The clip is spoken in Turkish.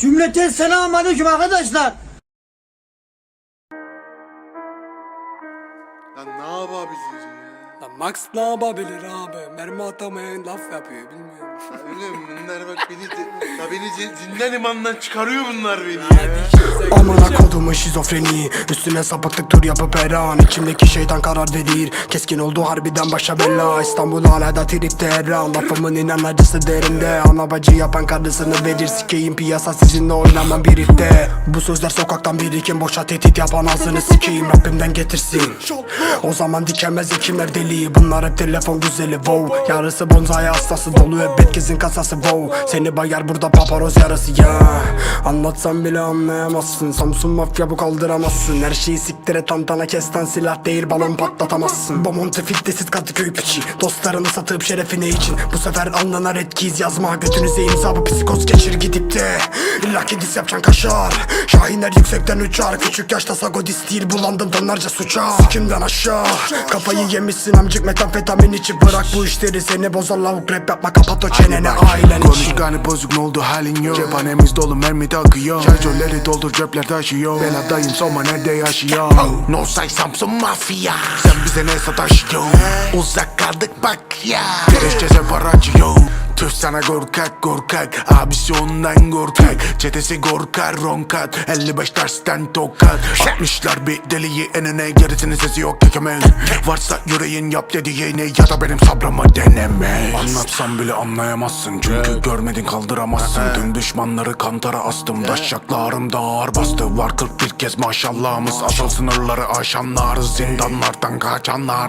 Cümleten selamun aleyküm arkadaşlar. Lan ne yapabilir ya? Lan Max ne yapabilir abi? Mermi atamayan laf yapıyor bilmiyorum. Ya Oğlum bunlar bak beni de, ya beni zindan imandan çıkarıyor bunlar beni ya. Amına kodumun şizofreni. Üstüne sapıklık tur yapıp her an İçimdeki şeytan karar verir. Keskin oldu harbiden başa bela. İstanbul hala da tripte her an. Lafımın inan acısı derinde. Ana bacı yapan karısını verir. Sikeyim piyasa sizinle oynamam birlikte Bu sözler sokaktan birikim. Boşa tehdit yapan ağzını sikeyim. Rabbimden getirsin. O zaman dikemez ekimler deli Bunlar hep telefon güzeli. Wow. Yarısı bonzai hastası dolu. Hep Betkez'in kasası wow. Seni bayar burada paparoz yarası. Ya. Anlatsam bile anlayamazsın. Samsun mafya bu kaldıramazsın. Her şeyi siktire tantana kesten silah değil balon patlatamazsın. Bomonti fitnesiz Kadıköy piçi. Dostlarını satıp şerefine için. Bu sefer alnına red keys yazma Götünüze imza bu psikoz geçir gidip de İlla ki dis yapacaksın kaşar. Şahinler yüksekten uçar. Küçük yaşta sagodist değil bulandım tonlarca suça. Sikimden aşağı. Kafayı yemişsin amcık metamfetamin içi. Bırak bu işleri seni bozar lavuk rap yapma. Kapat o çeneni ailen için. Konuşkanı bozuk ne oldu halin yok. Cephanemiz dolu mermi de akıyor Şarjörleri doldur cepler taşıyor. Ben adayım sorma nerede yaşıyor? No say Samsun mafya Sen bize ne sataşıyorsun? Uzak kaldık bak ya. Gereşçese para açıyor Tüh sana korkak korkak. Abisi ondan korkak. Çetesi korkar ronkat. 55 tersten tokat Atmışlar bir deliyi enine Gerisinin sesi yok kekemez Varsa yüreğin yap dediğini Ya da benim sabrımı deneme. Anlatsam bile anlayamazsın. Çünkü görmedin kaldıramazsın. Tüm düşmanları kantara astım. Daşşaklarım da ağır bastı. Var 41 kez maşallahımız. Asıl sınırları aşanlar Zindanlardan kaçanlar